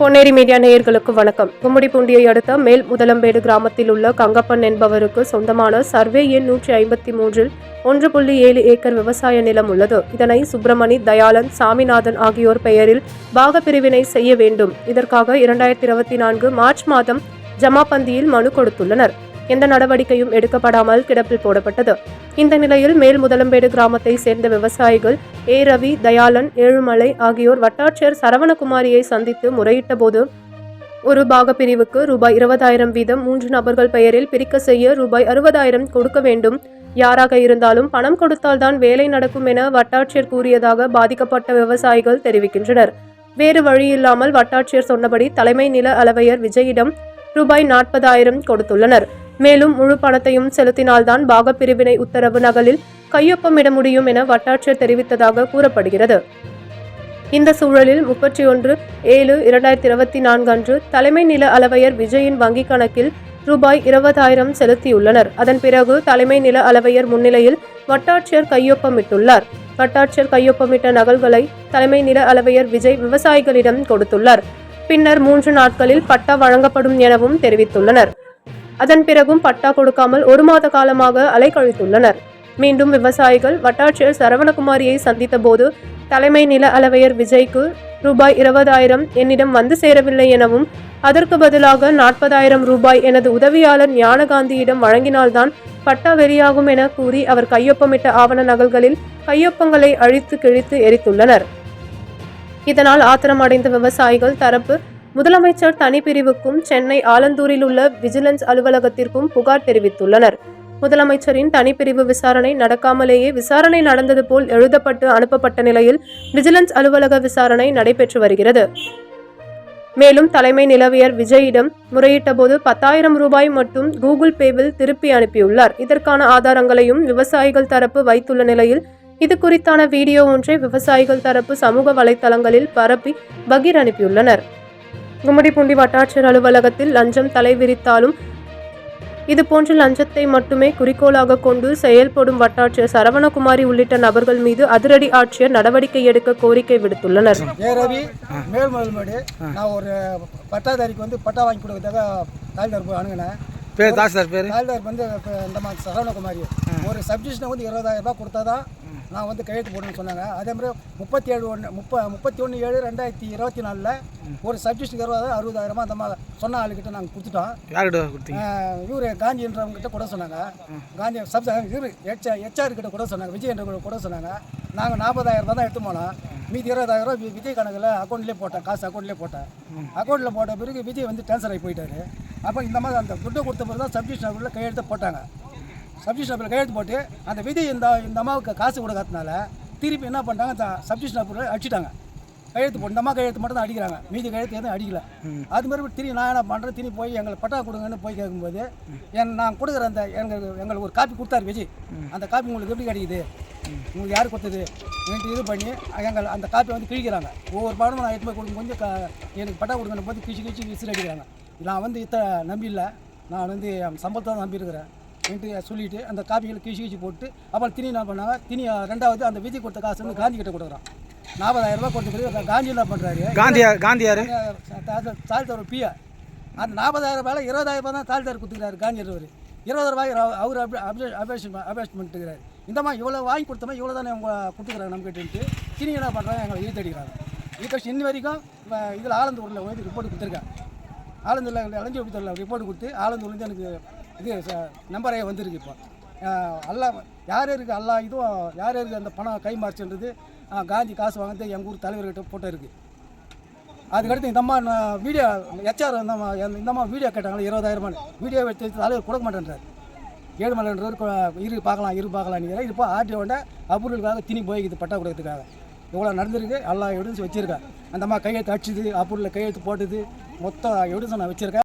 Ponneri media நேயர்களுக்கு வணக்கம். கும்முடிப்பூண்டியை அடுத்த மேல் முதலம்பேடு கிராமத்தில் உள்ள கங்கப்பன் என்பவருக்கு சொந்தமான சர்வே எண் நூற்றி ஐம்பத்தி மூன்றில் ஒன்று புள்ளி ஏழு ஏக்கர் விவசாய நிலம் உள்ளது. இதனை சுப்பிரமணி தயாளன் சாமிநாதன் ஆகியோர் பெயரில் பாகப்பிரிவினை செய்ய வேண்டும். இதற்காக இரண்டாயிரத்தி இருபத்தி நான்கு மார்ச் மாதம் ஜமாபந்தியில் மனு கொடுத்துள்ளனர். எந்த நடவடிக்கையும் எடுக்கப்படாமல் கிடப்பில் போடப்பட்டது. இந்த நிலையில் மேல் முதலம்பேடு கிராமத்தை சேர்ந்த விவசாயிகள் ஏ. ரவி தயாளன் ஏழுமலை ஆகியோர் வட்டாட்சியர் சரவணகுமாரியை சந்தித்து முறையிட்ட போது ஒரு பாக பிரிவுக்கு ரூபாய் இருபதாயிரம் வீதம் மூன்று நபர்கள் பெயரில் பிரிக்க செய்ய ரூபாய் அறுபதாயிரம் கொடுக்க வேண்டும். யாராக இருந்தாலும் பணம் கொடுத்தால்தான் வேலை நடக்கும் என வட்டாட்சியர் கூறியதாக பாதிக்கப்பட்ட விவசாயிகள் தெரிவிக்கின்றனர். வேறு வழியில்லாமல் வட்டாட்சியர் சொன்னபடி தலைமை நில அளவையர் விஜயிடம் ரூபாய் நாற்பதாயிரம் கொடுத்துள்ளனர். மேலும் முழு பணத்தையும் செலுத்தினால்தான் பாகப் பிரிவினை உத்தரவு நகலில் கையொப்பமிட முடியும் என வட்டாட்சியர் தெரிவித்ததாக கூறப்படுகிறது. இந்த சூழலில் முப்பத்தி ஒன்று ஏழு இரண்டாயிரத்தி இருபத்தி நான்கு அன்று தலைமை நில அளவையர் விஜயின் வங்கிக் கணக்கில் ரூபாய் இருபதாயிரம் செலுத்தியுள்ளனர். அதன் பிறகு தலைமை நில அளவையர் முன்னிலையில் வட்டாட்சியர் கையொப்பமிட்டுள்ளார். வட்டாட்சியர் கையொப்பமிட்ட நகல்களை தலைமை நில அளவையர் விஜய் விவசாயிகளிடம் கொடுத்துள்ளார். பின்னர் மூன்று நாட்களில் பட்டா வழங்கப்படும் எனவும் தெரிவித்துள்ளனர். அதன் பிறகும் பட்டா கொடுக்காமல் ஒரு மாத காலமாக அலைக்கழித்துள்ளனர் மீண்டும் விவசாயிகள் வட்டாட்சியர் சரவணகுமாரியை சந்தித்த போது தலைமை நில அளவையர் விஜய்க்கு ரூபாய் இருபதாயிரம் என்னிடம் வந்து சேரவில்லை எனவும் அதற்கு பதிலாக நாற்பதாயிரம் ரூபாய் எனது உதவியாளர் ஞானகாந்தியிடம் வழங்கினால்தான் பட்டா வெளியாகும் என கூறி அவர் கையொப்பமிட்ட ஆவண நகல்களில் கையொப்பங்களை அழித்து கிழித்து எரித்துள்ளனர். இதனால் ஆத்திரமடைந்த விவசாயிகள் தரப்பு முதலமைச்சர் தனிப்பிரிவுக்கும் சென்னை ஆலந்தூரில் உள்ள விஜிலன்ஸ் அலுவலகத்திற்கும் புகார் தெரிவித்துள்ளனர். முதலமைச்சரின் தனிப்பிரிவு விசாரணை நடக்காமலேயே விசாரணை நடந்தது போல் எழுதப்பட்டு அனுப்பப்பட்ட நிலையில் விஜிலன்ஸ் அலுவலக விசாரணை நடைபெற்று வருகிறது. மேலும் தலைமை நிலவியர் விஜயிடம் முறையிட்டபோது பத்தாயிரம் ரூபாய் மட்டும் கூகுள் பேவில் திருப்பி அனுப்பியுள்ளார். இதற்கான ஆதாரங்களையும் விவசாயிகள் தரப்பு வைத்துள்ள நிலையில் இது குறித்தான வீடியோ ஒன்றை விவசாயிகள் தரப்பு சமூக வலைத்தளங்களில் பரப்பி பகீர் அனுப்பியுள்ளனர் கும்மிடிப்பூண்டி வட்டாட்சியர் அலுவலகத்தில் லஞ்சம் தலைவிரித்தாலும் இதுபோன்ற லஞ்சத்தை மட்டுமே குறிக்கோளாக கொண்டு செயல்படும் வட்டாட்சியர் சரவணகுமாரி உள்ளிட்ட நபர்கள் மீது அதிரடி ஆட்சியர் நடவடிக்கை எடுக்க கோரிக்கை விடுத்துள்ளனர். ரவி மேல்மருமேடு நான் ஒரு பட்டாதாரிக்கு வந்து பட்டா வாங்கி கொடுக்கறதுக்காக தாய்தார் போய் அணுகினேன். பேர் பேர்? வந்து இந்த மாதிரி சரவணகுமாரி. ஒரு சப்டிஷனை வந்து இருபதாயிரம் ரூபாய் கொடுத்தா தான் நான் வந்து கையெழுத்து போடணும்னு சொன்னாங்க. அதே மாதிரி முப்பத்தி ஏழு ஒன்று முப்ப முப்பத்தி ஒன்று ஏழு ரெண்டாயிரத்தி இருபத்தி நாலில் ஒரு சப்டிஷனுக்கு இருபதாயிரம் அறுபதாயிரமா அந்த மாதிரி சொன்ன ஆளுக்கிட்ட நாங்கள் கொடுத்துட்டோம். இவர் காந்தின்றவங்க கிட்ட கூட சொன்னாங்க. காந்தி சப் இவர் ஹெச்ஆர் ஹெச்ஆர் கிட்ட கூட சொன்னாங்க. விஜய் என்ற கூட சொன்னாங்க. நாங்கள் நாற்பதாயிரம் தான் எடுத்து போனோம். மீதி இருபதாயிரம் ரூபாய் வி- விஜய் கணக்கில் அக்கௌண்ட்லேயே போட்டேன். காசு அக்கௌண்ட்லேயே போட்டேன். அக்கௌண்ட்டில் போட்ட பிறகு விஜய் வந்து ட்ரான்ஸ்ஃபர் ஆகி போயிட்டாரு. அப்போ இந்த மாதிரி அந்த துட்டு கொடுத்த பிறகு தான் சப்ஜெக்ட் கையெழுத்து போட்டாங்க. சப்ஜெக்ட் நபரில் கையெழுத்து போட்டு அந்த விஜய் இந்த இந்த அம்மாவுக்கு காசு கொடுக்கறதுனால திருப்பி என்ன பண்ணிட்டாங்க அந்த சப்ஜெக்ட் நபரில் அடிச்சிட்டாங்க. கையெழுத்து போட்டு இந்த அம்மா கையெழுத்து மட்டும் தான் அடிக்கிறாங்க. மீதி கையெழுத்து எதுவும் அடிக்கல. அது மாதிரி திரும்பி நான் என்ன பண்ணுறேன் திரும்பி போய் எங்களுக்கு பட்டா கொடுங்கன்னு போய் கேட்கும்போது என் நான் கொடுக்குற அந்த எங்களுக்கு எங்களுக்கு ஒரு காப்பி கொடுத்தாரு விஜய். அந்த காப்பி உங்களுக்கு எப்படி கிடைக்குது? உங்களுக்கு யார் கொடுத்தது? என்கிட்ட இது பண்ணி எங்கள் அந்த காப்பி வந்து கிழிக்கிறாங்க. ஒவ்வொரு பாடமும் நான் எடுத்து போய் கொடுக்கும் கொஞ்சம் எனக்கு பட்டா கொடுக்கணும் போது கிழிச்சு கிழிச்சு விசில் அடிக்கிறாங்க. நான் வந்து இத்த நம்பி இல்லை நான் வந்து என் சம்பளத்தை தான் நம்பியிருக்கிறேன். என்கிட்ட சொல்லிட்டு அந்த காப்பிகளை கிழிச்சு கிழிச்சு போட்டு அப்புறம் திணி என்ன பண்ணாங்க? திணி ரெண்டாவது அந்த விஜய் கொடுத்த காசு வந்து காந்தி கிட்ட கொடுக்குறான். நாற்பதாயிரம் ரூபாய் கொடுத்த பிறகு காந்தி என்ன பண்ணுறாரு காந்தியார் காந்தியார் தாழ்த்தவர் பியா அந்த நாற்பதாயிரம் ரூபாயில் இருபதாயிரம் ரூபாய் தான் தாழ்த்தார் கொடுத்துக்கிறாரு காஞ்சிரவர் இருபது ரூபாய் அவர் அபேஷ் பண்ணிட்டுக்கிறாரு. இந்த மாதிரி இவ்வளோ வாங்கி கொடுத்தோமா இவ்வளோ தானே அவங்க கொடுத்துக்கிறாங்க நம்ம கிட்டேன்ட்டு திணி என்ன பண்ணுறாங்க எங்களை இழுத்து அடிக்கிறாங்க. இழுத்து இன்னி வரைக்கும் இதில் ஆலந்தூரில் வந்து ரிப்போர்ட் கொடுத்துருக்கேன் ஆலந்தூரில் அலைஞ்சி ஒப்பித்தரில் ரிப்போர்ட் கொடுத்து ஆலந்தூர்லேருந்து எனக்கு இது நம்பரே வந்திருக்கு இப்போ. அல்லாஹ் அல்லா யார் யாருக்கு அல்லா இதுவும் யார் யாருக்கு அந்த பணம் கை மாறிச்சுன்றது காந்தி காசு வாங்கினது எங்கள் ஊர் தலைவர்கிட்ட போட்டோ இருக்குது அதுக்கடுத்து இந்த அம்மா நான் வீடியோ ஹெச்ஆர் இந்த அம்மா இந்த அம்மா வீடியோ கேட்டாங்களே இருபதாயிரம் வீடியோ எடுத்து வச்சு தலைவர் கொடுக்க மாட்டேன்றார். ஏழுமலைன்றவர் இரு பார்க்கலாம் இரு பார்க்கலாம் நீங்கள் இப்போ ஆர்டிஓண்ட அப்ரூவலுக்காக திணி போய்க்குது பட்டா கொடுக்கறதுக்காக. இவ்வளோ நடந்திருக்கு எல்லா எவிடன்ஸ் வச்சுருக்கேன் அந்த அம்மா கையெழுத்து அடிச்சுது அப்ரூவலில் கையெழுத்து போட்டுது மொத்தம் எவிடன்ஸ் நான் வச்சுருக்கேன்.